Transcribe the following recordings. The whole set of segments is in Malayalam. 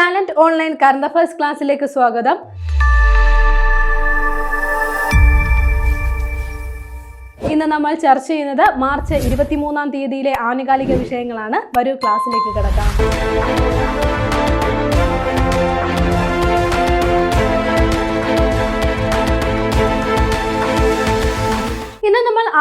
ടാലന്റ് ഓൺലൈൻ കറണ്ട് അഫയേഴ്സ് ക്ലാസ്സിലേക്ക് സ്വാഗതം. ഇന്ന് നമ്മൾ ചർച്ച ചെയ്യുന്നത് മാർച്ച് ഇരുപത്തിമൂന്നാം തീയതിയിലെ ആനുകാലിക വിഷയങ്ങളാണ്. വരൂ ക്ലാസ്സിലേക്ക് കിടക്കാം.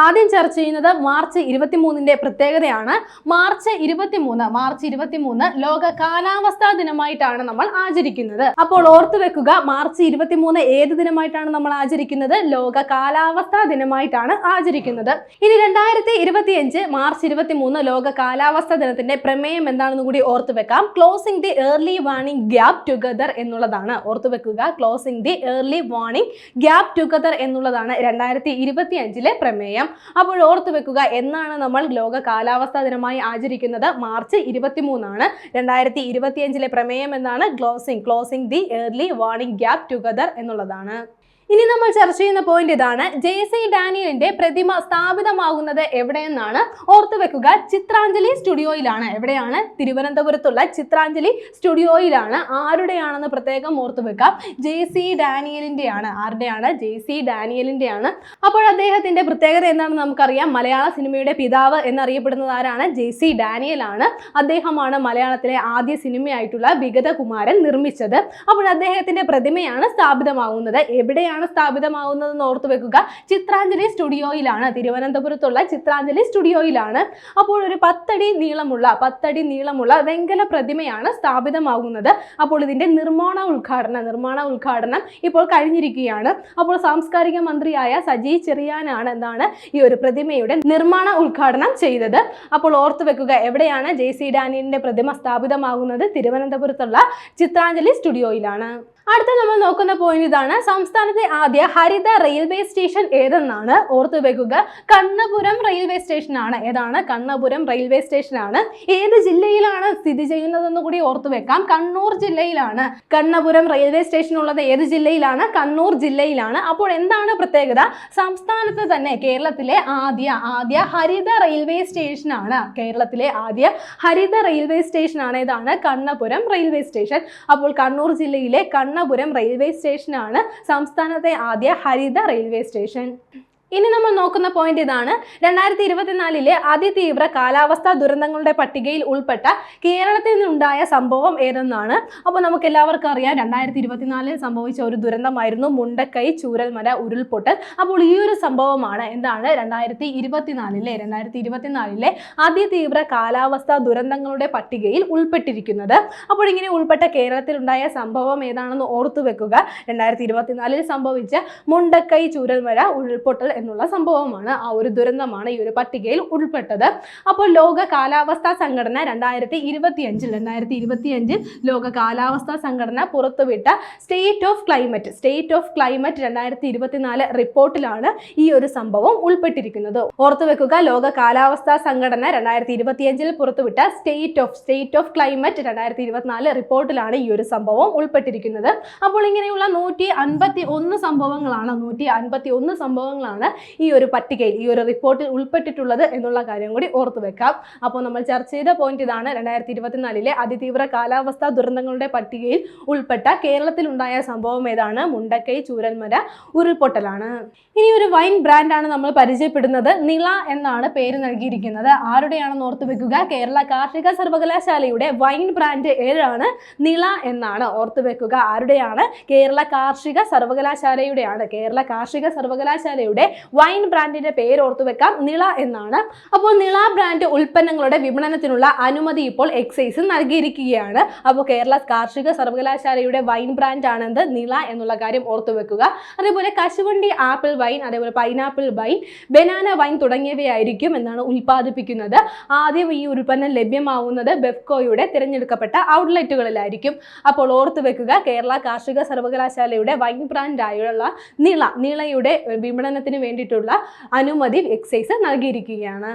ആദ്യം ചർച്ച ചെയ്യുന്നത് മാർച്ച് ഇരുപത്തിമൂന്നിന്റെ പ്രത്യേകതയാണ്. മാർച്ച് ഇരുപത്തിമൂന്ന് മാർച്ച് ഇരുപത്തിമൂന്ന് ലോക കാലാവസ്ഥാ ദിനമായിട്ടാണ് നമ്മൾ ആചരിക്കുന്നത്. അപ്പോൾ ഓർത്തു വെക്കുക മാർച്ച് ഇരുപത്തിമൂന്ന് ഏത് ദിനമായിട്ടാണ് നമ്മൾ ആചരിക്കുന്നത്? ലോക കാലാവസ്ഥാ ദിനമായിട്ടാണ് ആചരിക്കുന്നത്. ഇനി രണ്ടായിരത്തി ഇരുപത്തിയഞ്ച് മാർച്ച് ഇരുപത്തിമൂന്ന് ലോക കാലാവസ്ഥാ ദിനത്തിന്റെ പ്രമേയം എന്താണെന്ന് കൂടി ഓർത്തു വെക്കാം. Closing the early warning gap together എന്നുള്ളതാണ്. ഓർത്തു വെക്കുക closing the early warning gap together എന്നുള്ളതാണ് രണ്ടായിരത്തി ഇരുപത്തി അഞ്ചിലെ പ്രമേയം അപ്പോൾ ഓർത്തു വെക്കുക എന്നാണ് നമ്മൾ ലോക കാലാവസ്ഥാ ദിനമായി ആചരിക്കുന്നത്. മാർച്ച് ഇരുപത്തിമൂന്നാണ്. രണ്ടായിരത്തി ഇരുപത്തിയഞ്ചിലെ പ്രമേയം എന്നാണ് closing closing the early warning gap together എന്നുള്ളതാണ്. ഇനി നമ്മൾ ചർച്ച ചെയ്യുന്ന പോയിന്റ് ഇതാണ്. ജെ സി ഡാനിയലിന്റെ പ്രതിമ സ്ഥാപിതമാകുന്നത് എവിടെയെന്നാണ് ഓർത്തുവെക്കുക ചിത്രാഞ്ജലി സ്റ്റുഡിയോയിലാണ്. എവിടെയാണ്? തിരുവനന്തപുരത്തുള്ള ചിത്രാഞ്ജലി സ്റ്റുഡിയോയിലാണ്. ആരുടെയാണെന്ന് പ്രത്യേകം ഓർത്തു വെക്കാം. ജെ സി ഡാനിയലിന്റെയാണ് ആരുടെയാണ്? ജെ സി ഡാനിയലിന്റെയാണ് അപ്പോൾ അദ്ദേഹത്തിന്റെ പ്രത്യേകത എന്താണെന്ന് നമുക്കറിയാം. മലയാള സിനിമയുടെ പിതാവ് എന്നറിയപ്പെടുന്നത് ആരാണ്? ജെ സി ഡാനിയൽ ആണ് അദ്ദേഹമാണ് മലയാളത്തിലെ ആദ്യ സിനിമയായിട്ടുള്ള വിഗതകുമാരൻ നിർമ്മിച്ചത്. അപ്പോൾ അദ്ദേഹത്തിന്റെ പ്രതിമയാണ് സ്ഥാപിതമാകുന്നത്. എവിടെയാണ് സ്ഥാപിതമാകുന്നതെന്ന് ഓർത്തു വെക്കുക. ചിത്രാഞ്ജലി സ്റ്റുഡിയോയിലാണ് തിരുവനന്തപുരത്തുള്ള ചിത്രാഞ്ജലി സ്റ്റുഡിയോയിലാണ്. അപ്പോൾ ഒരു പത്തടി നീളമുള്ള പത്തടി നീളമുള്ള വെങ്കല പ്രതിമയാണ് സ്ഥാപിതമാകുന്നത്. അപ്പോൾ ഇതിന്റെ നിർമ്മാണ ഉദ്ഘാടനം നിർമ്മാണ ഉദ്ഘാടനം ഇപ്പോൾ കഴിഞ്ഞിരിക്കുകയാണ്. അപ്പോൾ സാംസ്കാരിക മന്ത്രിയായ സജി ചെറിയാനാണ് എന്താണ് ഈ ഒരു പ്രതിമയുടെ നിർമ്മാണ ഉദ്ഘാടനം ചെയ്തത്. അപ്പോൾ ഓർത്തു വെക്കുക എവിടെയാണ് ജെ സി ഡാനിയലിന്റെ പ്രതിമ സ്ഥാപിതമാകുന്നത്? തിരുവനന്തപുരത്തുള്ള ചിത്രാഞ്ജലി സ്റ്റുഡിയോയിലാണ്. അടുത്ത നമ്മൾ നോക്കുന്ന പോയിന്റ് ഇതാണ്. സംസ്ഥാനത്തെ ആദ്യ ഹരിത റെയിൽവേ സ്റ്റേഷൻ ഏതെന്നാണ്? ഓർത്തു വെക്കുക. കണ്ണപുരം റെയിൽവേ സ്റ്റേഷൻ ആണ്. ഏതാണ്? കണ്ണപുരം റെയിൽവേ സ്റ്റേഷൻ ആണ്. ഏത് ജില്ലയിലാണ് സ്ഥിതി ചെയ്യുന്നതെന്ന് കൂടി ഓർത്തു വെക്കാം. കണ്ണൂർ ജില്ലയിലാണ്. കണ്ണപുരം റെയിൽവേ സ്റ്റേഷൻ ഉള്ളത് ഏത് ജില്ലയിലാണ്? കണ്ണൂർ ജില്ലയിലാണ്. അപ്പോൾ എന്താണ് പ്രത്യേകത? സംസ്ഥാനത്ത് തന്നെ കേരളത്തിലെ ആദ്യ ആദ്യ ഹരിത റെയിൽവേ സ്റ്റേഷൻ ആണ്. കേരളത്തിലെ ആദ്യ ഹരിത റെയിൽവേ സ്റ്റേഷൻ ആണ്. ഏതാണ്? കണ്ണപുരം റെയിൽവേ സ്റ്റേഷൻ അപ്പോൾ കണ്ണൂർ ജില്ലയിലെ കണ്ണപുരം റെയിൽവേ സ്റ്റേഷനാണ് സംസ്ഥാനത്തെ ആദ്യ ഹരിത റെയിൽവേ സ്റ്റേഷൻ. ഇനി നമ്മൾ നോക്കുന്ന പോയിന്റ് ഇതാണ്. രണ്ടായിരത്തി ഇരുപത്തിനാലിലെ അതിതീവ്ര കാലാവസ്ഥാ ദുരന്തങ്ങളുടെ പട്ടികയിൽ ഉൾപ്പെട്ട കേരളത്തിൽ നിന്നുണ്ടായ സംഭവം ഏതെന്നാണ്? അപ്പോൾ നമുക്ക് എല്ലാവർക്കും അറിയാം രണ്ടായിരത്തി ഇരുപത്തിനാലിൽ സംഭവിച്ച ഒരു ദുരന്തമായിരുന്നു മുണ്ടക്കൈ ചൂരൽമല ഉരുൾപൊട്ടൽ. അപ്പോൾ ഈ ഒരു സംഭവമാണ് എന്താണ്? രണ്ടായിരത്തി ഇരുപത്തിനാലിലെ രണ്ടായിരത്തി ഇരുപത്തിനാലിലെ അതിതീവ്ര കാലാവസ്ഥാ ദുരന്തങ്ങളുടെ പട്ടികയിൽ ഉൾപ്പെട്ടിരിക്കുന്നത്. അപ്പോൾ ഇങ്ങനെ ഉൾപ്പെട്ട കേരളത്തിലുണ്ടായ സംഭവം ഏതാണെന്ന് ഓർത്തു വെക്കുക രണ്ടായിരത്തി ഇരുപത്തിനാലിൽ സംഭവിച്ച മുണ്ടക്കൈ ചൂരൽമല ഉരുൾപൊട്ടൽ എന്നുള്ള സംഭവമാണ് ആ ഒരു ദുരന്തമാണ് ഈ ഒരു പട്ടികയിൽ ഉൾപ്പെട്ടത്. അപ്പോൾ ലോക കാലാവസ്ഥാ സംഘടന രണ്ടായിരത്തി ഇരുപത്തി അഞ്ചിൽ രണ്ടായിരത്തി ഇരുപത്തി അഞ്ചിൽ ലോക കാലാവസ്ഥാ സംഘടന പുറത്തുവിട്ട state of climate state of climate രണ്ടായിരത്തി ഇരുപത്തിനാല് റിപ്പോർട്ടിലാണ് ഈ ഒരു സംഭവം ഉൾപ്പെട്ടിരിക്കുന്നത്. ഓർത്തു വെക്കുക ലോക കാലാവസ്ഥാ സംഘടന രണ്ടായിരത്തി ഇരുപത്തിയഞ്ചിൽ പുറത്തുവിട്ട state of state of climate രണ്ടായിരത്തി ഇരുപത്തിനാല് റിപ്പോർട്ടിലാണ് ഈ ഒരു സംഭവം ഉൾപ്പെട്ടിരിക്കുന്നത്. അപ്പോൾ ഇങ്ങനെയുള്ള നൂറ്റി അൻപത്തി ഒന്ന് സംഭവങ്ങളാണ് നൂറ്റി അൻപത്തി ഒന്ന് സംഭവങ്ങളാണ് ഈ ഒരു പട്ടികയിൽ ഈ ഒരു റിപ്പോർട്ടിൽ ഉൾപ്പെട്ടിട്ടുള്ളത് എന്നുള്ള കാര്യം കൂടി ഓർത്തു വെക്കാം. അപ്പോൾ നമ്മൾ ചർച്ച ചെയ്ത പോയിന്റ് ഇതാണ് രണ്ടായിരത്തി ഇരുപത്തിനാലിലെ അതിതീവ്ര കാലാവസ്ഥാ ദുരന്തങ്ങളുടെ പട്ടികയിൽ ഉൾപ്പെട്ട കേരളത്തിൽ ഉണ്ടായ സംഭവം ഏതാണ്? മുണ്ടക്കൈ ചൂരന്മല ഉരുൾപൊട്ടലാണ്. ഇനി ഒരു വൈൻ ബ്രാൻഡാണ് നമ്മൾ പരിചയപ്പെടുന്നത്. നിള എന്നാണ് പേര് നൽകിയിരിക്കുന്നത്. ആരുടെയാണെന്ന് ഓർത്തു വെക്കുക? കേരള കാർഷിക സർവകലാശാലയുടെ വൈൻ ബ്രാൻഡ് ഏതാണ്? നിള എന്നാണ് ഓർത്തു വെക്കുക. ആരുടെയാണ്? കേരള കാർഷിക സർവകലാശാലയുടെയാണ്. കേരള കാർഷിക സർവകലാശാലയുടെ വൈൻ ബ്രാൻഡിന്റെ പേര് ഓർത്തു വെക്കാം. നിള എന്നാണ്. അപ്പോൾ നിള ബ്രാൻഡ് ഉൽപ്പന്നങ്ങളുടെ വിപണനത്തിനുള്ള അനുമതി ഇപ്പോൾ എക്സൈസ് നൽകിയിരിക്കുകയാണ്. അപ്പോൾ കേരള കാർഷിക സർവകലാശാലയുടെ വൈൻ ബ്രാൻഡ് ആണെന്ന് നിള എന്നുള്ള കാര്യം ഓർത്തു വെക്കുക. അതേപോലെ കശുവണ്ടി ആപ്പിൾ വൈൻ അതേപോലെ പൈനാപ്പിൾ വൈൻ ബനാന വൈൻ തുടങ്ങിയവയായിരിക്കും എന്നാണ് ഉൽപ്പാദിപ്പിക്കുന്നത്. ആദ്യം ഈ ഉൽപ്പന്നം ലഭ്യമാവുന്നത് ബെഫ്കോയുടെ തിരഞ്ഞെടുക്കപ്പെട്ട ഔട്ട്ലെറ്റുകളിലായിരിക്കും. അപ്പോൾ ഓർത്തു വെക്കുക കേരള കാർഷിക സർവകലാശാലയുടെ വൈൻ ബ്രാൻഡായുള്ള നിള നിളയുടെ വിപണനത്തിന് വേണ്ടിയിട്ടുള്ള അനുമതി എക്സൈസ് നൽകിയിരിക്കുകയാണ്.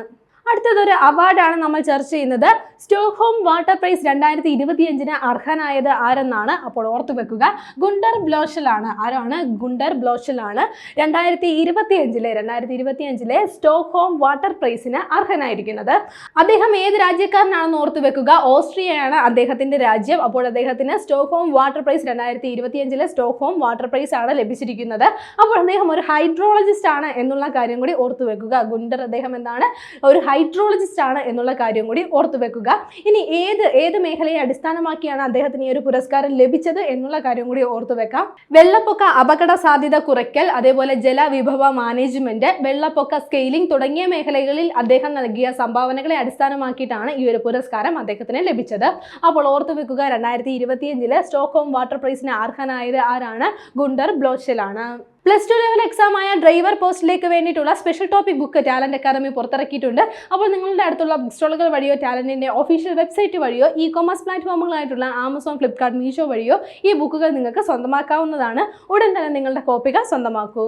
അടുത്തതൊരു അവാർഡാണ് നമ്മൾ ചർച്ച ചെയ്യുന്നത്. സ്റ്റോക്ക്ഹോം വാട്ടർ പ്രൈസ് രണ്ടായിരത്തി ഇരുപത്തിയഞ്ചിന് അർഹനായത് ആരെന്നാണ് അപ്പോൾ ഓർത്തു വെക്കുക. ഗുണ്ടർ ബ്ലോഷലാണ്. ആരാണ്? ഗുണ്ടർ ബ്ലോഷലാണ്. രണ്ടായിരത്തി ഇരുപത്തി അഞ്ചിലെ രണ്ടായിരത്തി ഇരുപത്തി അഞ്ചിലെ സ്റ്റോക്ക്ഹോം വാട്ടർ പ്രൈസിന് അർഹനായിരിക്കുന്നത്. അദ്ദേഹം ഏത് രാജ്യക്കാരനാണെന്ന് ഓർത്തു വെക്കുക. ഓസ്ട്രിയയാണ് അദ്ദേഹത്തിന്റെ രാജ്യം. അപ്പോൾ അദ്ദേഹത്തിന് സ്റ്റോക്ക്ഹോം വാട്ടർ പ്രൈസ് രണ്ടായിരത്തി ഇരുപത്തിയഞ്ചിലെ സ്റ്റോക്ക്ഹോം വാട്ടർ പ്രൈസ് ആണ് ലഭിച്ചിരിക്കുന്നത്. അപ്പോൾ അദ്ദേഹം ഒരു ഹൈഡ്രോളജിസ്റ്റ് ആണ് എന്നുള്ള കാര്യം കൂടി ഓർത്തു വെക്കുക. ഗുണ്ടർ അദ്ദേഹം എന്താണ്? ഒരു ഹൈഡ്രോളജിസ്റ്റ് ആണ് എന്നുള്ള കാര്യം കൂടി ഓർത്തു വെക്കുക. ഇനി ഏത് ഏത് മേഖലയെ അടിസ്ഥാനമാക്കിയാണ് അദ്ദേഹത്തിന് ഈ ഒരു പുരസ്കാരം ലഭിച്ചത് എന്നുള്ള കാര്യം കൂടി ഓർത്തു വെക്കാം. വെള്ളപ്പൊക്ക അപകട സാധ്യത കുറയ്ക്കൽ അതേപോലെ ജലവിഭവ മാനേജ്മെന്റ് വെള്ളപ്പൊക്ക സ്കെയിലിംഗ് തുടങ്ങിയ മേഖലകളിൽ അദ്ദേഹം നൽകിയ സംഭാവനകളെ അടിസ്ഥാനമാക്കിയിട്ടാണ് ഈ ഒരു പുരസ്കാരം അദ്ദേഹത്തിന് ലഭിച്ചത്. അപ്പോൾ ഓർത്തു വെക്കുക രണ്ടായിരത്തി ഇരുപത്തിയഞ്ചിൽ സ്റ്റോക്ക്ഹോം വാട്ടർ പ്രൈസിന് അർഹനായത് ആരാണ്? ഗുണ്ടർ ബ്ലോഷലാണ് പ്ലസ് ടു ലെവൽ എക്സാം ആയ ഡ്രൈവർ പോസ്റ്റിലേക്ക് വേണ്ടിയിട്ടുള്ള special topic book talent academy പുറത്തിറക്കിയിട്ടുണ്ട്. അപ്പോൾ നിങ്ങളുടെ അടുത്തുള്ള ബുക്ക് സ്റ്റോളുകൾ വഴിയോ ടാലന്റിന്റെ ഒഫീഷ്യൽ വെബ്സൈറ്റ് വഴിയോ ഇ കോമേഴ്സ് പ്ലാറ്റ്ഫോമുകളായിട്ടുള്ള ആമസോൺ ഫ്ലിപ്കാർട്ട് മീഷോ വഴിയോ ഈ ബുക്കുകൾ നിങ്ങൾക്ക് സ്വന്തമാക്കാവുന്നതാണ്. ഉടൻ തന്നെ നിങ്ങളുടെ കോപ്പികൾ സ്വന്തമാക്കൂ.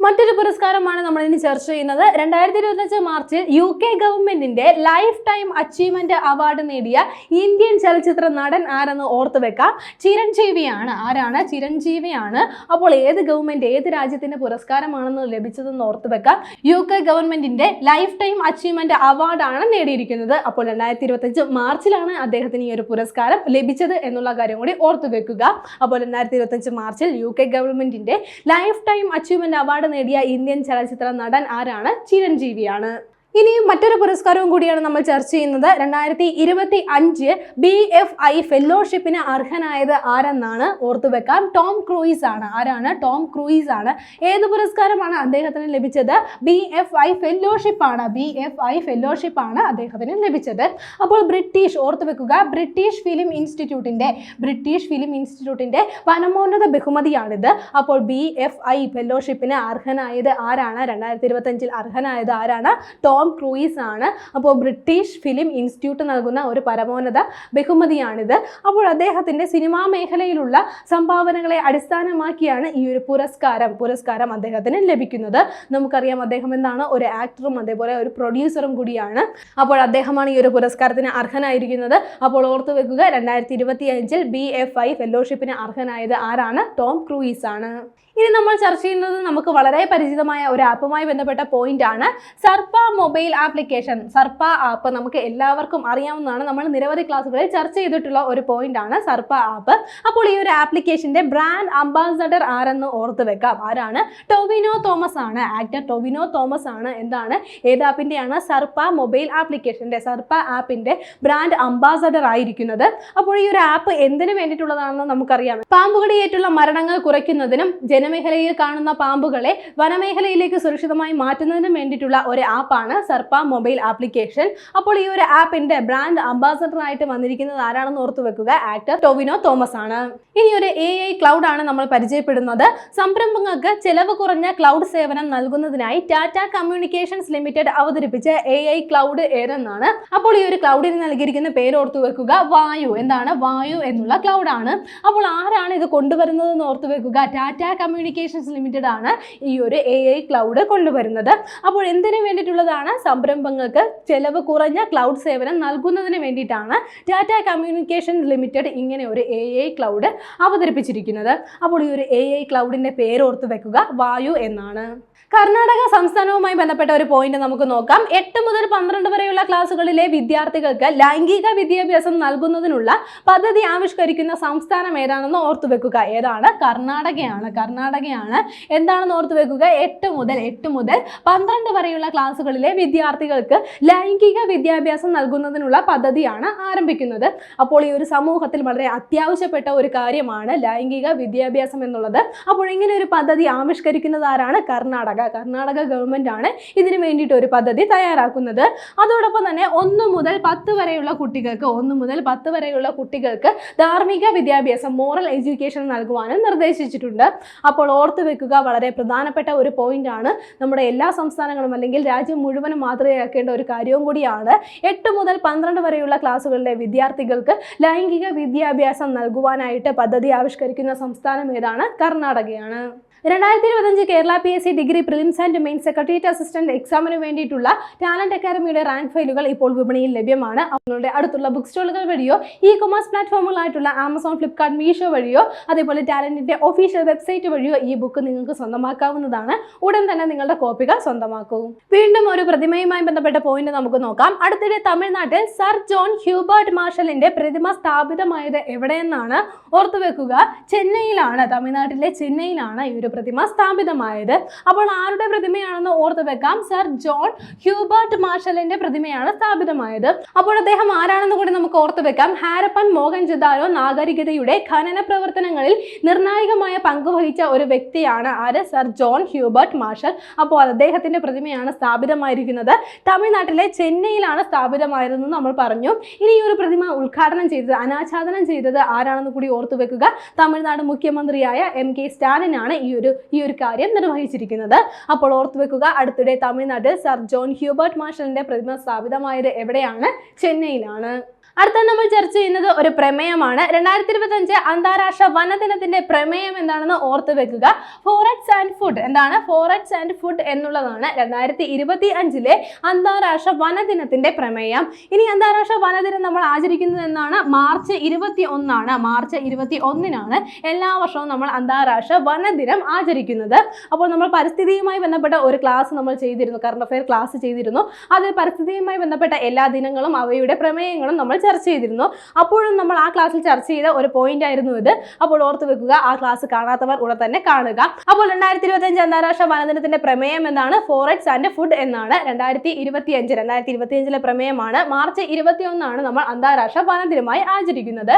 മറ്റൊരു പുരസ്കാരമാണ് നമ്മൾ ഇനി ചർച്ച ചെയ്യുന്നത്. രണ്ടായിരത്തി ഇരുപത്തഞ്ച് മാർച്ചിൽ യു കെ ഗവൺമെന്റിന്റെ ലൈഫ് ടൈം അച്ചീവ്മെന്റ് അവാർഡ് നേടിയ ഇന്ത്യൻ ചലച്ചിത്ര നടൻ ആരെന്ന് ഓർത്തു വെക്കാം. ചിരഞ്ജീവിയാണ്. ആരാണ്? ചിരഞ്ജീവിയാണ്. അപ്പോൾ ഏത് ഗവൺമെന്റ് ഏത് രാജ്യത്തിന്റെ പുരസ്കാരമാണെന്ന് ലഭിച്ചതെന്ന് ഓർത്തു വെക്കാം. യു കെ ഗവൺമെന്റിന്റെ ലൈഫ് ടൈം അച്ചീവ്മെന്റ് അവാർഡാണ് നേടിയിരിക്കുന്നത്. അപ്പോൾ രണ്ടായിരത്തി ഇരുപത്തഞ്ച് മാർച്ചിലാണ് അദ്ദേഹത്തിന് ഈ ഒരു പുരസ്കാരം ലഭിച്ചത് എന്നുള്ള കാര്യം കൂടി ഓർത്തു വെക്കുക. അപ്പോൾ രണ്ടായിരത്തി ഇരുപത്തഞ്ച് മാർച്ചിൽ യു കെ ഗവൺമെന്റിന്റെ ലൈഫ് ടൈം അച്ചീവ്മെന്റ് അവാർഡ് നേടിയ ഇന്ത്യൻ ചലച്ചിത്ര നടൻ ആരാണ്? ചിരഞ്ജീവിയാണ്. ഇനി മറ്റൊരു പുരസ്കാരവും കൂടിയാണ് നമ്മൾ ചർച്ച ചെയ്യുന്നത്. രണ്ടായിരത്തി ഇരുപത്തി അഞ്ച് ബി എഫ് ഐ ഫെല്ലോഷിപ്പിന് അർഹനായത് ആരെന്നാണ് ഓർത്തു വെക്കാം. ടോം ക്രൂയിസ് ആണ്. ആരാണ്? ടോം ക്രൂയിസ് ആണ്. ഏത് പുരസ്കാരമാണ് അദ്ദേഹത്തിന് ലഭിച്ചത്? ബി എഫ് ഐ ഫെല്ലോഷിപ്പ് ആണ്. ബി എഫ് ഐ ഫെല്ലോഷിപ്പ് ആണ് അദ്ദേഹത്തിന് ലഭിച്ചത്. അപ്പോൾ ബ്രിട്ടീഷ് ഓർത്തു വെക്കുക ബ്രിട്ടീഷ് ഫിലിം ഇൻസ്റ്റിറ്റ്യൂട്ടിന്റെ ബ്രിട്ടീഷ് ഫിലിം ഇൻസ്റ്റിറ്റ്യൂട്ടിന്റെ പരമോന്നത ബഹുമതിയാണിത്. അപ്പോൾ ബി എഫ് ഐ ഫെല്ലോഷിപ്പിന് അർഹനായത് ആരാണ്? രണ്ടായിരത്തി ഇരുപത്തി അഞ്ചിൽ അർഹനായത് ആരാണ്? ടോം ക്രൂയിസ് ആണ്. അപ്പോൾ ബ്രിട്ടീഷ് ഫിലിം ഇൻസ്റ്റിറ്റ്യൂട്ട് നൽകുന്ന ഒരു പരമോന്നത ബഹുമതിയാണിത്. അപ്പോൾ അദ്ദേഹത്തിന്റെ സിനിമാ മേഖലയിലുള്ള സംഭാവനകളെ അടിസ്ഥാനമാക്കിയാണ് ഈ ഒരു പുരസ്കാരം പുരസ്കാരം അദ്ദേഹത്തിന് ലഭിക്കുന്നത്. നമുക്കറിയാം അദ്ദേഹം എന്താണ്? ഒരു ആക്ടറും അതേപോലെ ഒരു പ്രൊഡ്യൂസറും കൂടിയാണ്. അപ്പോൾ അദ്ദേഹമാണ് ഈ ഒരു പുരസ്കാരത്തിന് അർഹനായിരിക്കുന്നത്. അപ്പോൾ ഓർത്തു വെക്കുക രണ്ടായിരത്തി ഇരുപത്തി അഞ്ചിൽ ബി എഫ് ഐ ഫെലോഷിപ്പിന് അർഹനായത് ആരാണ്? ടോം ക്രൂയിസ് ആണ്. ഇനി നമ്മൾ ചർച്ച ചെയ്യുന്നത് നമുക്ക് വളരെ പരിചിതമായ ഒരു ആപ്പുമായി ബന്ധപ്പെട്ട പോയിന്റ് ആണ്. സർപ്പ മൊബൈൽ ആപ്ലിക്കേഷൻ സർപ്പ ആപ്പ് നമുക്ക് എല്ലാവർക്കും അറിയാവുന്നതാണ്. നമ്മൾ നിരവധി ക്ലാസ്സുകളിൽ ചർച്ച ചെയ്തിട്ടുള്ള ഒരു പോയിന്റ് ആണ് സർപ്പ ആപ്പ് അപ്പോൾ ഈ ഒരു ആപ്ലിക്കേഷന്റെ ബ്രാൻഡ് അംബാസഡർ ആരെന്ന് ഓർത്ത് വെക്കാം. ആരാണ്? ടോവിനോ തോമസ് ആണ്. ആക്ടർ ടോവിനോ തോമസ് ആണ്. എന്താണ്? ഏത് ആപ്പിന്റെയാണ് സർപ്പ മൊബൈൽ ആപ്ലിക്കേഷന്റെ സർപ്പ ആപ്പിന്റെ ബ്രാൻഡ് അംബാസഡർ ആയിരിക്കുന്നത്? അപ്പോൾ ഈ ഒരു ആപ്പ് എന്തിനു വേണ്ടിയിട്ടുള്ളതാണെന്ന് നമുക്കറിയാം. പാമ്പുകടിയേറ്റുള്ള മരണങ്ങൾ കുറയ്ക്കുന്നതിനും ജനമേഖലയിൽ കാണുന്ന പാമ്പുകളെ വനമേഖലയിലേക്ക് സുരക്ഷിതമായി മാറ്റുന്നതിനും വേണ്ടിയിട്ടുള്ള ഒരു ആപ്പാണ് സർപ്പ മൊബൈൽ ആപ്ലിക്കേഷൻ. അപ്പോൾ ഈ ഒരു ആപ്പിന്റെ ബ്രാൻഡ് അംബാസഡർ ആയിട്ട് വന്നിരിക്കുന്നത് ആരാണെന്ന് ഓർത്തു വെക്കുക? ആക്ടർ ടോവിനോ തോമസ് ആണ് ഇനി ഒരു എ ഐ ക്ലൗഡ് ആണ് നമ്മൾ പരിചയപ്പെടുന്നത്. സംരംഭങ്ങൾക്ക് ചെലവ് കുറഞ്ഞ ക്ലൗഡ് സേവനം നൽകുന്നതിനായി ടാറ്റ കമ്മ്യൂണിക്കേഷൻസ് ലിമിറ്റഡ് അവതരിപ്പിച്ച എ ഐ ക്ലൗഡ് എന്നാണ് അപ്പോൾ ഈ ഒരു ക്ലൗഡിന് നൽകിയിരിക്കുന്ന പേര് ഓർത്തു വെക്കുക. വായു. എന്താണ്? വായു എന്നുള്ള ക്ലൗഡ് ആണ്. അപ്പോൾ ആരാണ് ഇത് കൊണ്ടുവരുന്നത് എന്ന് ഓർത്തു വെക്കുക? ടാറ്റ കമ്മ്യൂണിക്കേഷൻസ് ലിമിറ്റഡ് ആണ് ഈ ഒരു എ ഐ ക്ലൗഡ് കൊണ്ടുവരുന്നത്. അപ്പോൾ എന്തിനു വേണ്ടിയിട്ടുള്ളതാണ്? സംരംഭങ്ങൾക്ക് ചെലവ് കുറഞ്ഞ ക്ലൗഡ് സേവനം നൽകുന്നതിന് വേണ്ടിയിട്ടാണ് ടാറ്റ കമ്മ്യൂണിക്കേഷൻ ലിമിറ്റഡ് ഇങ്ങനെ ഒരു എ ഐ ക്ലൗഡ് അവതരിപ്പിച്ചിരിക്കുന്നത്. അപ്പോൾ ഈ ഒരു എ ഐ ക്ലൗഡിന്റെ പേര് ഓർത്ത് വെക്കുക വായു എന്നാണ്. കർണാടക സംസ്ഥാനവുമായി ബന്ധപ്പെട്ട ഒരു പോയിന്റ് നമുക്ക് നോക്കാം. എട്ട് മുതൽ പന്ത്രണ്ട് വരെയുള്ള ക്ലാസ്സുകളിലെ വിദ്യാർത്ഥികൾക്ക് ലൈംഗിക വിദ്യാഭ്യാസം നൽകുന്നതിനുള്ള പദ്ധതി ആവിഷ്കരിക്കുന്ന സംസ്ഥാനം ഏതാണെന്ന് ഓർത്തു വെക്കുക. ഏതാണ്? കർണാടകയാണ്. കർണാടകയാണ്. എന്താണെന്ന് ഓർത്തു വെക്കുക? എട്ട് മുതൽ എട്ട് മുതൽ പന്ത്രണ്ട് വരെയുള്ള ക്ലാസ്സുകളിലെ വിദ്യാർത്ഥികൾക്ക് ലൈംഗിക വിദ്യാഭ്യാസം നൽകുന്നതിനുള്ള പദ്ധതിയാണ് ആരംഭിക്കുന്നത്. അപ്പോൾ ഈ ഒരു സമൂഹത്തിൽ വളരെ അത്യാവശ്യപ്പെട്ട ഒരു കാര്യമാണ് ലൈംഗിക വിദ്യാഭ്യാസം എന്നുള്ളത്. അപ്പോൾ ഇങ്ങനെ ഒരു പദ്ധതി ആവിഷ്കരിക്കുന്നതാരാണ് കർണാടക കർണാടക ഗവൺമെന്റ് ആണ് ഇതിന് വേണ്ടിയിട്ട് ഒരു പദ്ധതി തയ്യാറാക്കുന്നത്. അതോടൊപ്പം തന്നെ ഒന്ന് മുതൽ പത്ത് വരെയുള്ള കുട്ടികൾക്ക് ഒന്ന് മുതൽ പത്ത് വരെയുള്ള കുട്ടികൾക്ക് ധാർമ്മിക വിദ്യാഭ്യാസം മോറൽ എഡ്യൂക്കേഷൻ നൽകുവാനും നിർദ്ദേശിച്ചിട്ടുണ്ട്. അപ്പോൾ ഓർത്തു വെക്കുക വളരെ പ്രധാനപ്പെട്ട ഒരു പോയിന്റ് ആണ്. നമ്മുടെ എല്ലാ സംസ്ഥാനങ്ങളും അല്ലെങ്കിൽ രാജ്യം മുഴുവനും മാതൃകയാക്കേണ്ട ഒരു കാര്യവും കൂടിയാണ്. എട്ട് മുതൽ പന്ത്രണ്ട് വരെയുള്ള ക്ലാസ്സുകളിലെ വിദ്യാർത്ഥികൾക്ക് ലൈംഗിക വിദ്യാഭ്യാസം നൽകുവാനായിട്ട് പദ്ധതി ആവിഷ്കരിക്കുന്ന സംസ്ഥാനം ഏതാണ്? കർണാടകയാണ്. രണ്ടായിരത്തി ഇരുപത്തഞ്ച് Kerala P S C degree prelims and main secretariat assistant എക്സാമിന് വേണ്ടിയിട്ടുള്ള ടാലന്റ് അക്കാദമിയുടെ റാങ്ക് ഫയലുകൾ ഇപ്പോൾ വിപണിയിൽ ലഭ്യമാണ്. അവരുടെ അടുത്തുള്ള ബുക്ക് സ്റ്റോളുകൾ വഴിയോ ഇ കൊമേഴ്സ് പ്ലാറ്റ്ഫോമുകളായിട്ടുള്ള ആമസോൺ ഫ്ലിപ്കാർട്ട് മീഷോ വഴിയോ അതേപോലെ ടാലന്റിന്റെ ഒഫീഷ്യൽ വെബ്സൈറ്റ് വഴിയോ ഈ ബുക്ക് നിങ്ങൾക്ക് സ്വന്തമാക്കാവുന്നതാണ്. ഉടൻ തന്നെ നിങ്ങളുടെ കോപ്പികൾ സ്വന്തമാക്കൂ. വീണ്ടും ഒരു പ്രതിമയുമായി ബന്ധപ്പെട്ട പോയിന്റ് നമുക്ക് നോക്കാം. അടുത്തിടെ തമിഴ്നാട്ടിൽ സർ ജോൺ ഹ്യൂബർട്ട് മാർഷലിന്റെ പ്രതിമ സ്ഥാപിതമായത് എവിടെയെന്നാണ് ഓർത്തുവെക്കുക. ചെന്നൈയിലാണ് തമിഴ്നാട്ടിലെ ചെന്നൈയിലാണ് ഈ ഒരു പ്രതിമ സ്ഥാപിതമായത്. അപ്പോൾ ആരുടെ പ്രതിമയാണെന്ന് ഓർത്ത് വെക്കാം. സർ ജോൺ ഹ്യൂബർട്ട് മാർഷലിന്റെ പ്രതിമയാണ് സ്ഥാപിതമായത്. അപ്പോൾ അദ്ദേഹം ആരാണെന്ന് കൂടി നമുക്ക് ഓർത്ത് വെക്കാം. ഹാരപ്പൻ മോഹൻജദാരോ നാഗരികതയുടെ ഖനന പ്രവർത്തനങ്ങളിൽ നിർണായകമായ പങ്കുവഹിച്ച ഒരു വ്യക്തിയാണ് ആര്? Sir John Hubert Marshall. അപ്പോൾ അദ്ദേഹത്തിന്റെ പ്രതിമയാണ് സ്ഥാപിതമായിരിക്കുന്നത്. തമിഴ്നാട്ടിലെ ചെന്നൈയിലാണ് സ്ഥാപിതമായതെന്ന് നമ്മൾ പറഞ്ഞു. ഇനി ഈ ഒരു പ്രതിമ ഉദ്ഘാടനം ചെയ്തത് അനാച്ഛാദനം ചെയ്തത് ആരാണെന്ന് കൂടി ഓർത്തു വെക്കുക. തമിഴ്നാട് മുഖ്യമന്ത്രിയായ എം കെ സ്റ്റാലിനാണ് ഈ ഒരു ഈ ഒരു കാര്യം നിർവഹിച്ചിരിക്കുന്നത്. അപ്പോൾ ഓർത്തു വെക്കുക അടുത്തിടെ തമിഴ്നാട്ടിൽ സർ ജോൺ ഹ്യൂബർട്ട് മാർഷലിന്റെ പ്രതിമ സ്ഥാപിതമായത് എവിടെയാണ്? ചെന്നൈയിലാണ്. അടുത്ത നമ്മൾ ചർച്ച ചെയ്യുന്നത് ഒരു പ്രമേയമാണ്. രണ്ടായിരത്തി ഇരുപത്തി അഞ്ച് അന്താരാഷ്ട്ര വനദിനത്തിന്റെ പ്രമേയം എന്താണെന്ന് ഓർത്ത് വെക്കുക. ഫോററ്റ്സ് ആൻഡ് ഫുഡ് എന്താണ്? ഫോററ്റ്സ് ആൻഡ് ഫുഡ് എന്നുള്ളതാണ് രണ്ടായിരത്തി ഇരുപത്തി അഞ്ചിലെ അന്താരാഷ്ട്ര വനദിനത്തിന്റെ പ്രമേയം. ഇനി അന്താരാഷ്ട്ര വനദിനം നമ്മൾ ആചരിക്കുന്നത് എന്നാണ്? മാർച്ച് ഇരുപത്തി ഒന്നാണ് മാർച്ച് ഇരുപത്തി ഒന്നിനാണ് എല്ലാ വർഷവും നമ്മൾ അന്താരാഷ്ട്ര വനദിനം ആചരിക്കുന്നത്. അപ്പോൾ നമ്മൾ പരിസ്ഥിതിയുമായി ബന്ധപ്പെട്ട ഒരു ക്ലാസ് നമ്മൾ ചെയ്തിരുന്നു. കറണ്ട് അഫയർ ക്ലാസ് ചെയ്തിരുന്നു. അതിൽ പരിസ്ഥിതിയുമായി ബന്ധപ്പെട്ട എല്ലാ ദിനങ്ങളും അവയുടെ പ്രമേയങ്ങളും നമ്മൾ ചർച്ച ചെയ്തിരുന്നു. അപ്പോഴും നമ്മൾ ആ ക്ലാസ്സിൽ ചർച്ച ചെയ്ത ഒരു പോയിന്റ് ആയിരുന്നു ഇത്. അപ്പോൾ ഓർത്ത് വെക്കുക ആ ക്ലാസ് കാണാത്തവർ ഉടൻ തന്നെ കാണുക. അപ്പോൾ രണ്ടായിരത്തി ഇരുപത്തി അഞ്ച് അന്താരാഷ്ട്ര വനദിനത്തിന്റെ പ്രമേയം എന്നാണ് ഫോററ്റ്സ് ആൻഡ് ഫുഡ് എന്നാണ്. രണ്ടായിരത്തി ഇരുപത്തി അഞ്ച് രണ്ടായിരത്തി ഇരുപത്തി അഞ്ചിലെ പ്രമേയമാണ്. മാർച്ച് ഇരുപത്തി ഒന്നാണ് നമ്മൾ അന്താരാഷ്ട്ര വനദിനമായി ആചരിക്കുന്നത്.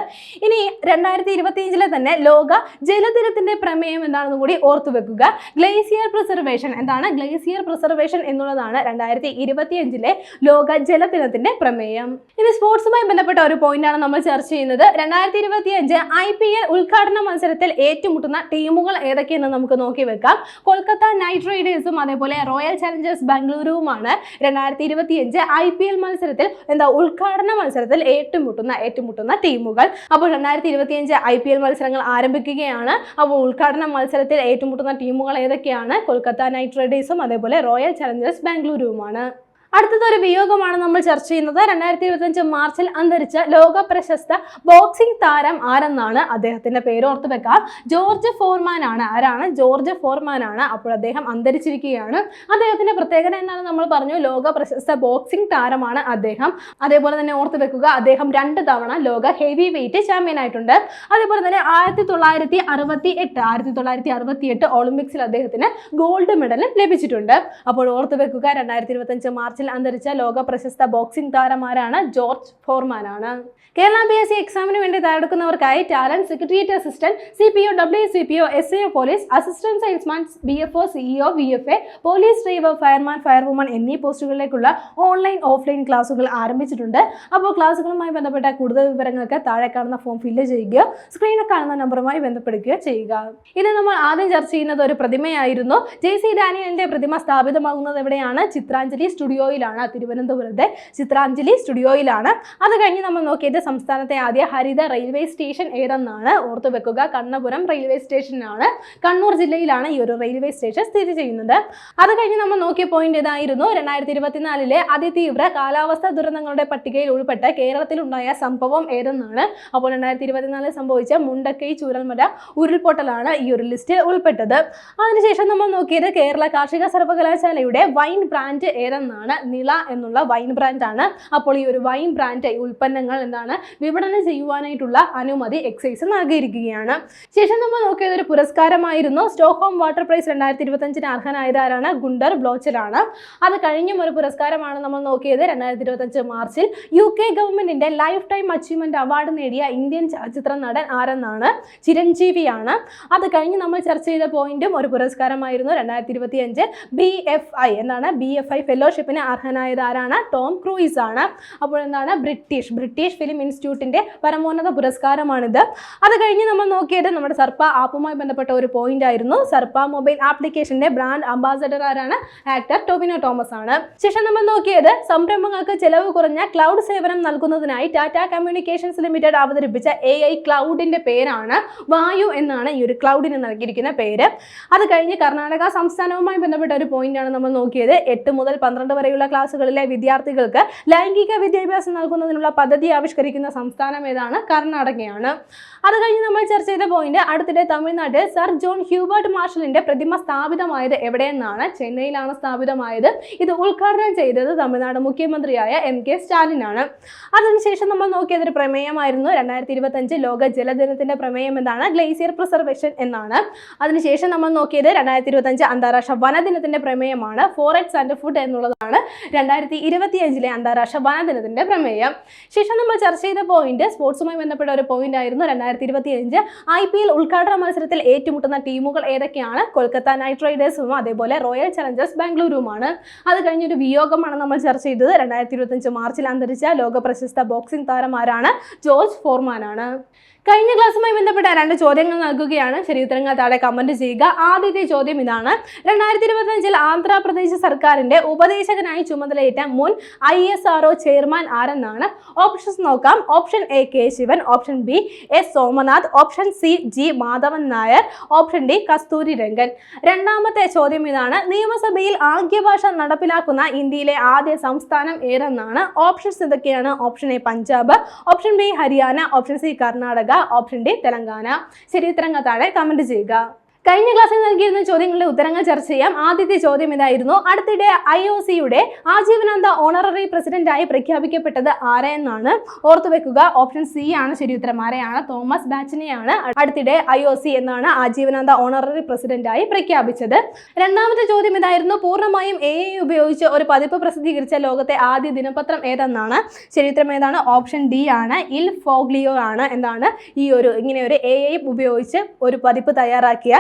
ഇനി രണ്ടായിരത്തി ഇരുപത്തി അഞ്ചിലെ തന്നെ ലോക ജലദിനത്തിന്റെ പ്രമേയം എന്താണെന്ന് കൂടി ഓർത്തു വെക്കുക. ഗ്ലേസിയർ പ്രിസർവേഷൻ എന്താണ്? ഗ്ലേസിയർ പ്രിസർവേഷൻ എന്നുള്ളതാണ് രണ്ടായിരത്തി ഇരുപത്തി അഞ്ചിലെ ലോക ജലദിനത്തിന്റെ പ്രമേയം. ഇനി സ്പോർട്സുമായി ബന്ധപ്പെട്ട ഒരു പോയിന്റാണ് നമ്മൾ ചർച്ച ചെയ്യുന്നത്. രണ്ടായിരത്തി ഇരുപത്തി അഞ്ച് ഐ പി എൽ ഉദ്ഘാടന മത്സരത്തിൽ ഏറ്റുമുട്ടുന്ന ടീമുകൾ ഏതൊക്കെയെന്ന് നമുക്ക് നോക്കി വെക്കാം. കൊൽക്കത്ത നൈറ്റ് റൈഡേഴ്സും അതേപോലെ റോയൽ ചലഞ്ചേഴ്സ് ബാംഗ്ലൂരുവുമാണ് രണ്ടായിരത്തി ഇരുപത്തി അഞ്ച് ഐ പി എൽ മത്സരത്തിൽ എന്താ ഉദ്ഘാടന മത്സരത്തിൽ ഏറ്റുമുട്ടുന്ന ഏറ്റുമുട്ടുന്ന ടീമുകൾ. അപ്പോൾ രണ്ടായിരത്തി ഇരുപത്തി അഞ്ച് ഐ പി എൽ മത്സരങ്ങൾ ആരംഭിക്കുകയാണ്. അപ്പോൾ ഉദ്ഘാടന മത്സരത്തിൽ ഏറ്റുമുട്ടുന്ന ടീമുകൾ ഏതൊക്കെയാണ്? കൊൽക്കത്ത നൈറ്റ് റൈഡേഴ്സും അതേപോലെ റോയൽ ചലഞ്ചേഴ്സ് ബാംഗ്ലൂരുവുമാണ്. അടുത്തത് ഒരു വിയോഗമാണ് നമ്മൾ ചർച്ച ചെയ്യുന്നത്. രണ്ടായിരത്തി ഇരുപത്തഞ്ച് മാർച്ചിൽ അന്തരിച്ച ലോക പ്രശസ്ത ബോക്സിംഗ് താരം ആരെന്നാണ് അദ്ദേഹത്തിന്റെ പേര് ഓർത്തു വെക്കാം. ജോർജ് ഫോർമാൻ ആണ്. ആരാണ്? ജോർജ് ഫോർമാൻ ആണ്. അപ്പോൾ അദ്ദേഹം അന്തരിച്ചിരിക്കുകയാണ്. അദ്ദേഹത്തിന്റെ പ്രത്യേകത എന്നാണ് നമ്മൾ പറഞ്ഞു. ലോക പ്രശസ്ത ബോക്സിംഗ് താരമാണ് അദ്ദേഹം. അതേപോലെ തന്നെ ഓർത്തു വെക്കുക അദ്ദേഹം രണ്ട് തവണ ലോക ഹെവി വെയിറ്റ് ചാമ്പ്യൻ ആയിട്ടുണ്ട്. അതേപോലെ തന്നെ ആയിരത്തി തൊള്ളായിരത്തി അറുപത്തി എട്ട് ആയിരത്തി തൊള്ളായിരത്തി അറുപത്തി എട്ട് ഒളിമ്പിക്സിൽ അദ്ദേഹത്തിന് ഗോൾഡ് മെഡലും ലഭിച്ചിട്ടുണ്ട്. അപ്പോൾ ഓർത്തു വെക്കുക രണ്ടായിരത്തി ഇരുപത്തഞ്ച് മാർച്ചിൽ അന്തരിച്ച ലോക പ്രശസ്ത ബോക്സിംഗ് താരമാരാണ് ജോർജ് ഫോർമാൻ ആണ് കേരള പി എസ് സി എക്സാമിന് വേണ്ടി തയ്യാറെടുക്കുന്നവർക്കായി talent secretariat assistant C P O W C P O S A police assistant salesman B F O CEO V F A police driver fireman firewoman എന്നീ പോസ്റ്റുകളിലേക്കുള്ള ഓൺലൈൻ ഓഫ്ലൈൻ ക്ലാസുകൾ ആരംഭിച്ചിട്ടുണ്ട്. അപ്പോൾ ക്ലാസുകളുമായി ബന്ധപ്പെട്ട കൂടുതൽ വിവരങ്ങൾക്ക് താഴെ കാണുന്ന ഫോം ഫില്ല് ചെയ്യുകയോ സ്ക്രീനിൽ കാണുന്ന നമ്പറുമായി ബന്ധപ്പെടുകയോ ചെയ്യുക. ഇത് നമ്മൾ ആദ്യം ചർച്ച ചെയ്യുന്നത് ഒരു പ്രതിമയായിരുന്നു. ജെ സി ഡാനിയലിന്റെ പ്രതിമ സ്ഥാപിതമാകുന്നത് എവിടെയാണ്? ചിത്രാഞ്ജലി സ്റ്റുഡിയോയിലാണ് തിരുവനന്തപുരത്തെ ചിത്രാഞ്ജലി സ്റ്റുഡിയോയിലാണ്. അത് കഴിഞ്ഞ് നമ്മൾ നോക്കിയത് സംസ്ഥാനത്തെ ആദ്യ ഹരിത റെയിൽവേ സ്റ്റേഷൻ ഏതെന്നാണ് ഓർത്തു വെക്കുക. കണ്ണപുരം റെയിൽവേ സ്റ്റേഷനാണ്. കണ്ണൂർ ജില്ലയിലാണ് ഈ ഒരു റെയിൽവേ സ്റ്റേഷൻ സ്ഥിതി ചെയ്യുന്നത്. അത് കഴിഞ്ഞ് നമ്മൾ നോക്കിയ പോയിന്റ് ഇതായിരുന്നു രണ്ടായിരത്തി ഇരുപത്തിനാലിലെ അതിതീവ്ര കാലാവസ്ഥാ ദുരന്തങ്ങളുടെ പട്ടികയിൽ ഉൾപ്പെട്ട കേരളത്തിലുണ്ടായ സംഭവം ഏതെന്നാണ്? അപ്പോൾ രണ്ടായിരത്തി ഇരുപത്തിനാലിൽ സംഭവിച്ച മുണ്ടക്കൈ ചൂരൽമല ഉരുൾപൊട്ടലാണ് ഈ ഒരു ലിസ്റ്റിൽ ഉൾപ്പെട്ടത്. അതിനുശേഷം നമ്മൾ നോക്കിയത് കേരള കാർഷിക സർവകലാശാലയുടെ വൈൻ ബ്രാൻഡ് ഏതെന്നാണ്? നിള എന്നുള്ള വൈൻ ബ്രാൻഡാണ് അപ്പോൾ ഈ ഒരു വൈൻ ബ്രാൻഡ് ഉൽപ്പന്നങ്ങൾ എന്താണ്? വിപണനം ചെയ്യുവാനായിട്ടുള്ള അനുമതി എക്സൈസ് നൽകിയിരിക്കുകയാണ് ശേഷം നമ്മൾ നോക്കിയത് ഒരു പുരസ്കാരമായിരുന്നു. സ്റ്റോക്ക്ഹോം വാട്ടർ പ്രൈസ് രണ്ടായിരത്തി ഇരുപത്തഞ്ചിന് അർഹനായത് ആരാണ്? ഗുണ്ടർ ബ്ലോച്ചറാണ് അത് കഴിഞ്ഞും ഒരു പുരസ്കാരമാണ് നമ്മൾ നോക്കിയത് രണ്ടായിരത്തി ഇരുപത്തഞ്ച് മാർച്ചിൽ. യു കെ ഗവൺമെന്റിന്റെ ലൈഫ് ടൈം അച്ചീവ്മെന്റ് അവാർഡ് നേടിയ ഇന്ത്യൻ ചലച്ചിത്ര നടൻ ആരെന്നാണ്? ചിരഞ്ജീവിയാണ് അത് കഴിഞ്ഞ് നമ്മൾ ചർച്ച ചെയ്ത പോയിന്റും ഒരു പുരസ്കാരമായിരുന്നു രണ്ടായിരത്തി ഇരുപത്തി അഞ്ച് ബി എഫ് ഐ എന്നാണ് ബി എഫ് ഐ ഫെലോഷിപ്പിന് അർഹനായത് ആരാണ് ടോം ക്രൂയിസ് ആണ് അപ്പോൾ എന്താണ്? ബ്രിട്ടീഷ്. ബ്രിട്ടീഷ് ഫിലിം ഇൻസ്റ്റിറ്റ്യൂട്ടിന്റെ പരമോന്നത പുരസ്കാരമാണിത്. അത് കഴിഞ്ഞ് നമ്മൾ നോക്കിയത് നമ്മുടെ സർപ്പ ആപ്പുമായി ബന്ധപ്പെട്ട ഒരു പോയിന്റ് ആയിരുന്നു. സർപ്പ മൊബൈൽ ആപ്ലിക്കേഷന്റെ ബ്രാൻഡ് അംബാസഡർ ആരാണ്? ആക്ടർ ടോബിനോ തോമസ് ആണ്. ശേഷം നമ്മൾ നോക്കിയത് സംരംഭങ്ങൾക്ക് ചെലവ് കുറഞ്ഞ ക്ലൗഡ് സേവനം നൽകുന്നതിനായി ടാറ്റ കമ്മ്യൂണിക്കേഷൻസ് ലിമിറ്റഡ് അവതരിപ്പിച്ച എ ഐ ക്ലൗഡിന്റെ പേരാണ് വായു എന്നാണ് ഈ ഒരു ക്ലൗഡിന് നൽകിയിരിക്കുന്ന പേര്. അത് കഴിഞ്ഞ് കർണാടക സംസ്ഥാനവുമായി ബന്ധപ്പെട്ട ഒരു പോയിന്റ് ആണ് നമ്മൾ നോക്കിയത്. എട്ട് മുതൽ പന്ത്രണ്ട് വരെയുള്ള ക്ലാസ്സുകളിലെ വിദ്യാർത്ഥികൾക്ക് ലൈംഗിക വിദ്യാഭ്യാസം നൽകുന്നതിനുള്ള പദ്ധതി ആവിഷ്കരിക്കുന്ന സംസ്ഥാനം ഏതാണ്? കർണാടകയാണ്. അത് കഴിഞ്ഞ് നമ്മൾ ചർച്ച ചെയ്ത പോയിന്റ് അടുത്തിടെ തമിഴ്നാട്ടിൽ സർ ജോൺ ഹ്യൂബർട്ട് മാർഷലിന്റെ പ്രതിമ സ്ഥാപിതമായത് എവിടെയെന്നാണ്? ചെന്നൈയിലാണ് സ്ഥാപിതമായത്. ഇത് ഉദ്ഘാടനം ചെയ്തത് തമിഴ്നാട് മുഖ്യമന്ത്രിയായ എം കെ സ്റ്റാലിനാണ്. അതിനുശേഷം നമ്മൾ നോക്കിയത് ഒരു പ്രമേയമായിരുന്നു. രണ്ടായിരത്തി ഇരുപത്തഞ്ച് ലോക ജലദിനത്തിന്റെ പ്രമേയം എന്താണ്? ഗ്ലേസിയർ പ്രിസർവേഷൻ എന്നാണ്. അതിനുശേഷം നമ്മൾ നോക്കിയത് രണ്ടായിരത്തി ഇരുപത്തഞ്ച് അന്താരാഷ്ട്ര വനദിനത്തിന്റെ പ്രമേയമാണ്. ഫോറസ്റ്റ് ആൻഡ് ഫുഡ് എന്നുള്ളതാണ്. രണ്ടായിരത്തി ഇരുപത്തിയഞ്ചിലെ അന്താരാഷ്ട്ര വനദിനത്തിന്റെ പ്രമേയം. ശേഷം നമ്മൾ ചർച്ച ചെയ്ത പോയിന്റ് സ്പോർട്സുമായി ബന്ധപ്പെട്ട ഒരു പോയിന്റ് ആയിരുന്നു രണ്ടായിരത്തി ഇരുപത്തിയഞ്ച് ഐ പി എൽ ഉദ്ഘാടന മത്സരത്തിൽ ഏറ്റുമുട്ടുന്ന ടീമുകൾ ഏതൊക്കെയാണ്? കൊൽക്കത്ത നൈറ്റ് റൈഡേഴ്സും അതേപോലെ റോയൽ ചലഞ്ചേഴ്സ് ബാംഗ്ലൂരുമാണ് അത് കഴിഞ്ഞൊരു വിയോഗമാണ് നമ്മൾ ചർച്ച ചെയ്തത്. രണ്ടായിരത്തി ഇരുപത്തഞ്ച് മാർച്ചിൽ അന്തരിച്ച ലോക പ്രശസ്ത ബോക്സിംഗ് താരം ആരാണ് ജോർജ് ഫോർമാനാണ്. കഴിഞ്ഞ ക്ലാസ്സുമായി ബന്ധപ്പെട്ട രണ്ട് ചോദ്യങ്ങൾ നൽകുകയാണ്. ശരി ഉത്തരങ്ങൾ താഴെ കമന്റ് ചെയ്യുക. ആദ്യത്തെ ചോദ്യം ഇതാണ്. രണ്ടായിരത്തി ഇരുപത്തഞ്ചിൽ ആന്ധ്രാപ്രദേശ് സർക്കാരിന്റെ ഉപദേശകനായി ചുമതലയേറ്റ മുൻ ഐ എസ് ആർ ചെയർമാൻ ആരെന്നാണ്? ഓപ്ഷൻസ് നോക്കാം. Option A K Sivan. Option B S Somanath. Option C G Madhavan Nair. Option D Kasturi Rangan. രണ്ടാമത്തെ ചോദ്യം ഇതാണ്. നിയമസഭയിൽ ആംഗ്യഭാഷ നടപ്പിലാക്കുന്ന ഇന്ത്യയിലെ ആദ്യ സംസ്ഥാനം ഏതെന്നാണ്? ഓപ്ഷൻസ് ഇതൊക്കെയാണ്. Option A Punjab. Option B Haryana. Option C Karnataka. Option D Telangana. ശരി ഉത്തരങ്ങൾ താഴെ കമന്റ് ചെയ്യുക. കഴിഞ്ഞ ക്ലാസ്സിൽ നൽകിയിരുന്ന ചോദ്യങ്ങളുടെ ഉത്തരങ്ങൾ ചർച്ച ചെയ്യാം. ആദ്യത്തെ ചോദ്യം ഇതായിരുന്നു. അടുത്തിടെ ഐ ഒ സിയുടെ ആജീവനാന്ത ഓണററി പ്രസിഡന്റായി പ്രഖ്യാപിക്കപ്പെട്ടത് ആരെയെന്നാണ് ഓർത്തുവെക്കുക ഓപ്ഷൻ സി ആണ് ശരി ഉത്തരം. ആരെയാണ്? തോമസ് ബാച്ചിനെയാണ് അടുത്തിടെ ഐ ഒ സി എന്നാണ് ആജീവനാന്ത ഓണററി പ്രസിഡന്റായി പ്രഖ്യാപിച്ചത്. രണ്ടാമത്തെ ചോദ്യം ഇതായിരുന്നു. പൂർണമായും എ ഐ ഉപയോഗിച്ച് ഒരു പതിപ്പ് പ്രസിദ്ധീകരിച്ച ലോകത്തെ ആദ്യ ദിനപത്രം ഏതെന്നാണ്? ശരി ഉത്തരം ഏതാണ്? ഓപ്ഷൻ ഡി ആണ്. ഇൽ ഫോഗ്ലിയോ ആണ്. എന്താണ്? ഈ ഒരു ഇങ്ങനെ ഒരു എ ഐ ഉപയോഗിച്ച് ഒരു പതിപ്പ് തയ്യാറാക്കിയ